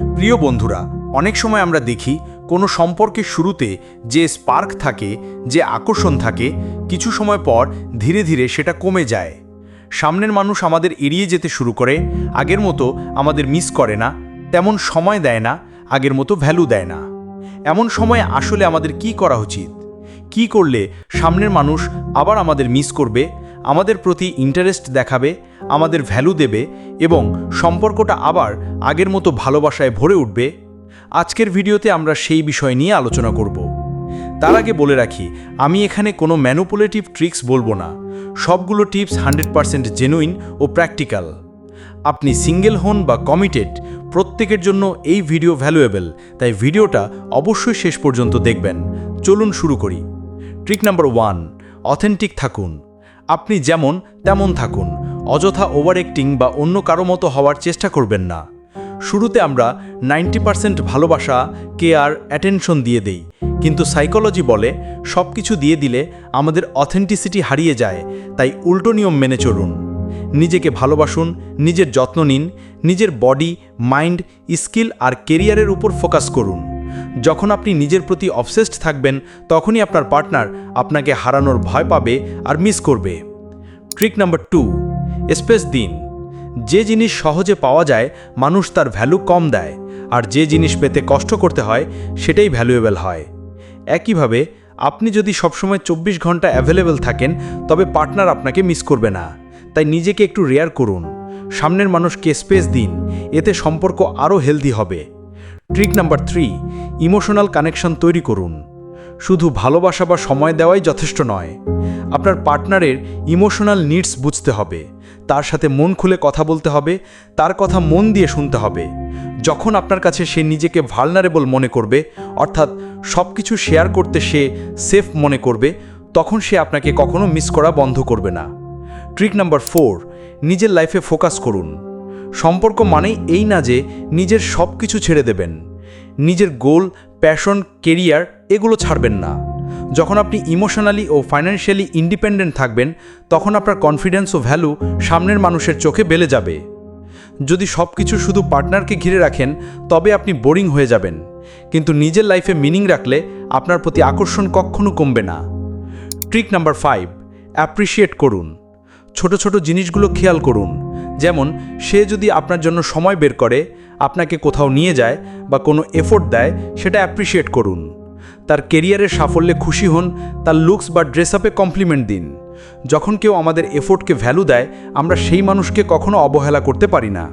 প্রিয় বন্ধুরা, অনেক সময় আমরা দেখি কোনো সম্পর্কের শুরুতে যে স্পার্ক থাকে, যে আকর্ষণ থাকে, কিছু সময় পর ধীরে ধীরে সেটা কমে যায়। সামনের মানুষ আমাদের এড়িয়ে যেতে শুরু করে, আগের মতো আমাদের মিস করে না, তেমন সময় দেয় না, আগের মতো ভ্যালু দেয় না। এমন সময় আসলে আমাদের কি করা উচিত? কি করলে সামনের মানুষ আবার আমাদের মিস করবে? আমাদের প্রতি ইন্টারেস্ট দেখাবে, আমাদের ভ্যালু দেবে এবং সম্পর্কটা আবার আগের মতো ভালোবাসায় ভরে উঠবে, আজকের ভিডিওতে আমরা সেই বিষয় নিয়ে আলোচনা করব। তার আগে বলে রাখি, আমি এখানে কোনো ম্যানুপুলেটিভ ট্রিক্স বলব না। সবগুলো টিপস হান্ড্রেড পারসেন্ট জেনুইন ও প্র্যাকটিক্যাল আপনি সিঙ্গেল হন বা কমিটেড প্রত্যেকের জন্য এই ভিডিও ভ্যালুয়েবল তাই ভিডিওটা অবশ্যই শেষ পর্যন্ত দেখবেন। চলুন শুরু করি। ট্রিক নাম্বার ওয়ান অথেন্টিক থাকুন। আপনি যেমন, তেমন থাকুন। অযথা ওভার অ্যাক্টিং বা অন্য কারও মতো হওয়ার চেষ্টা করবেন না। শুরুতে আমরা নাইনটি পার্সেন্ট ভালোবাসা কেয়ার অ্যাটেনশন দিয়ে দেই। কিন্তু সাইকোলজি বলে সব কিছু দিয়ে দিলে আমাদের অথেন্টিসিটি হারিয়ে যায়, তাই উল্টো নিয়ম মেনে চলুন। নিজেকে ভালোবাসুন, নিজের যত্ন নিন, নিজের বডি মাইন্ড স্কিল আর কেরিয়ারের উপর ফোকাস করুন। যখন আপনি নিজের প্রতি অবসেসড থাকবেন, তখনই আপনার পার্টনার আপনাকে হারানোর ভয় পাবে আর মিস করবে। ট্রিক নাম্বার টু স্পেস দিন। যে জিনিস সহজে পাওয়া যায়, মানুষ তার ভ্যালু কম দেয়, আর যে জিনিস পেতে কষ্ট করতে হয়, সেটাই ভ্যালুয়েবল হয়। একইভাবে, আপনি যদি সবসময় চব্বিশ ঘণ্টা অ্যাভেলেবেল থাকেন, তবে পার্টনার আপনাকে মিস করবে না। তাই নিজেকে একটু রেয়ার করুন। সামনের মানুষকে স্পেস দিন। এতে সম্পর্ক আরও হেলদি হবে। Trick number three emotional connection তৈরি করুন। শুধু ভালোবাসা বা সময় দেওয়াই যথেষ্ট নয়, আপনার পার্টনারের ইমোশনাল নিডস বুঝতে হবে, তার সাথে মন খুলে কথা বলতে হবে, তার কথা মন দিয়ে শুনতে হবে। যখন আপনার কাছে সে নিজেকে ভালনারেবল মনে করবে, অর্থাৎ সব কিছু শেয়ার করতে সে সেফ মনে করবে, তখন সে আপনাকে কখনো মিস করা বন্ধ করবে না। ট্রিক নাম্বার ফোর নিজের লাইফে ফোকাস করুন। সম্পর্ক মানেই এই না যে নিজের সব কিছু ছেড়ে দেবেন। নিজের গোল প্যাশন কেরিয়ার এগুলো ছাড়বেন না। যখন আপনি ইমোশনালি ও ফাইন্যান্সিয়ালি ইন্ডিপেন্ডেন্ট থাকবেন, তখন আপনার কনফিডেন্স ও ভ্যালু সামনের মানুষের চোখে বেলে যাবে। যদি সব কিছু শুধু পার্টনারকে ঘিরে রাখেন, তবে আপনি বোরিং হয়ে যাবেন। কিন্তু নিজের লাইফে মিনিং রাখলে আপনার প্রতি আকর্ষণ কখনো কমবে না। ট্রিক নাম্বার ফাইভ অ্যাপ্রিসিয়েট করুন। ছোট ছোট জিনিসগুলো খেয়াল করুন। যেমন, সে যদি আপনার জন্য সময় বের করে, আপনাকে কোথাও নিয়ে যায় বা কোনো এফোর্ট দেয়, সেটা অ্যাপ্রিসিয়েট করুন। তার কেরিয়ারের সাফল্যে খুশি হন, তার লুকস বা ড্রেস আপে কমপ্লিমেন্ট দিন। যখন কেউ আমাদের এফোর্টকে ভ্যালু দেয়, আমরা সেই মানুষকে কখনো অবহেলা করতে পারি না।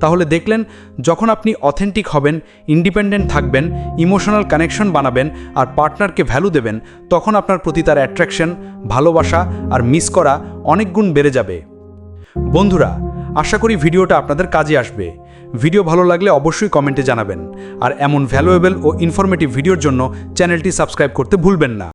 তাহলে দেখলেন, যখন আপনি অথেন্টিক হবেন ইন্ডিপেন্ডেন্ট থাকবেন ইমোশনাল কানেকশন বানাবেন, আর পার্টনারকে ভ্যালু দেবেন, তখন আপনার প্রতি তার অ্যাট্রাকশন ভালোবাসা, আর মিস করা অনেক গুণ বেড়ে যাবে। বন্ধুরা আশা করি ভিডিওটা আপনাদের কাজে আসবে। ভিডিও ভালো লাগলে অবশ্যই কমেন্টে জানাবেন। আর এমন ভ্যালুয়েবল ও ইনফরমেটিভ ভিডিওর জন্য চ্যানেলটি সাবস্ক্রাইব করতে ভুলবেন না।